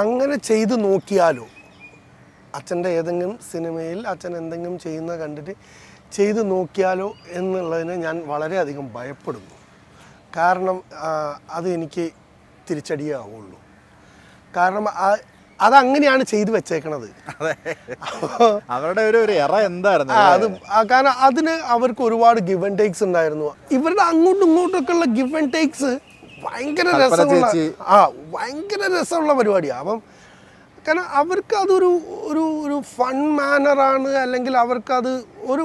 അങ്ങനെ ചെയ്തു നോക്കിയാലോ? അച്ഛന്റെ ഏതെങ്കിലും സിനിമയിൽ അച്ഛൻ എന്തെങ്കിലും ചെയ്യുന്ന കണ്ടിട്ട് ചെയ്തു നോക്കിയാലോ എന്നുള്ളതിന് ഞാൻ വളരെയധികം ഭയപ്പെടുന്നു. കാരണം അത് എനിക്ക് തിരിച്ചടിയാവുള്ളൂ. കാരണം അതങ്ങനെയാണ് ചെയ്തു വെച്ചേക്കണത്. അവരുടെ ഒരു ഒരു എറ എന്തായിരുന്നു? അത് കാരണം അതിന് അവർക്ക് ഒരുപാട് ഗിവ് ആൻഡ് ടേക്സ് ഉണ്ടായിരുന്നു. ഇവരുടെ അങ്ങോട്ടും ഇങ്ങോട്ടൊക്കെയുള്ള ഗിവ് ആൻഡ് ടേക്സ് ഭയങ്കര രസമുള്ള ആ ഭയങ്കര രസമുള്ള പരിപാടിയാണ് അപ്പം കാരണം അവർക്ക് അതൊരു ഒരു ഒരു ഫൺ മാനറാണ് അല്ലെങ്കിൽ അവർക്കത് ഒരു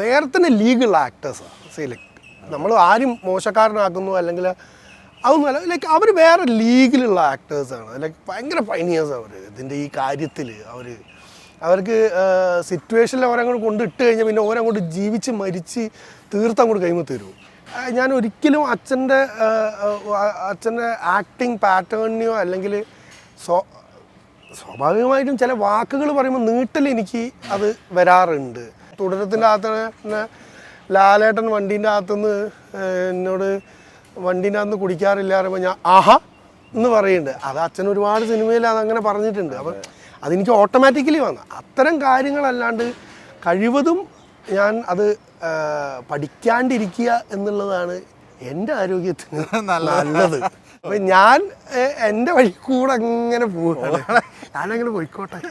വേറെ തന്നെ ലീഗൽ ആക്ടേഴ്സാണ് സേ ലൈക്ക് നമ്മൾ ആരും മോശക്കാരനാക്കുന്നു അല്ലെങ്കിൽ അതൊന്നുമല്ല. ലൈക്ക് അവർ വേറെ ലീഗിലുള്ള ആക്ടേഴ്സാണ് ലൈക്ക് ഭയങ്കര പൈനിയേഴ്സ് അവർ ഇതിന്റെ ഈ കാര്യത്തിൽ അവർ അവർക്ക് സിറ്റുവേഷനിൽ അവരങ്ങോട്ട് കൊണ്ടിട്ട് കഴിഞ്ഞാൽ പിന്നെ ഓരങ്ങോട്ട് ജീവിച്ച് മരിച്ച് തീർത്ത് അങ്ങോട്ട് കൈമ തരും. ഞാൻ ഒരിക്കലും അച്ഛന്റെ അച്ഛന്റെ ആക്ടിങ് പാറ്റേണിനെയോ അല്ലെങ്കിൽ സ്വ സ്വാഭാവികമായിട്ടും ചില വാക്കുകൾ പറയുമ്പോൾ നീട്ടൽ എനിക്ക് അത് വരാറുണ്ട്. തുടരത്തിന്റെ അകത്ത് തന്നെ ലാലേട്ടൻ വണ്ടീന്റെ അകത്തുനിന്ന് എന്നോട് വണ്ടീന്റെ അകത്ത് കുടിക്കാറില്ല പറയുമ്പോൾ ഞാൻ ആഹാ എന്ന് പറയുന്നുണ്ട്. അത് അച്ഛൻ ഒരുപാട് സിനിമയിൽ അതങ്ങനെ പറഞ്ഞിട്ടുണ്ട്. അപ്പം അതെനിക്ക് ഓട്ടോമാറ്റിക്കലി വന്നു. അത്തരം കാര്യങ്ങളല്ലാണ്ട് കഴിവതും ഞാൻ അത് പഠിക്കാണ്ടിരിക്കുക എന്നുള്ളതാണ് എന്റെ ആരോഗ്യത്തിന് നല്ലത്. അപ്പം ഞാൻ എന്റെ വഴി കൂടെ അങ്ങനെ പോവുകയാണ്. ഞാനങ്ങനെ പോയിക്കോട്ടെ.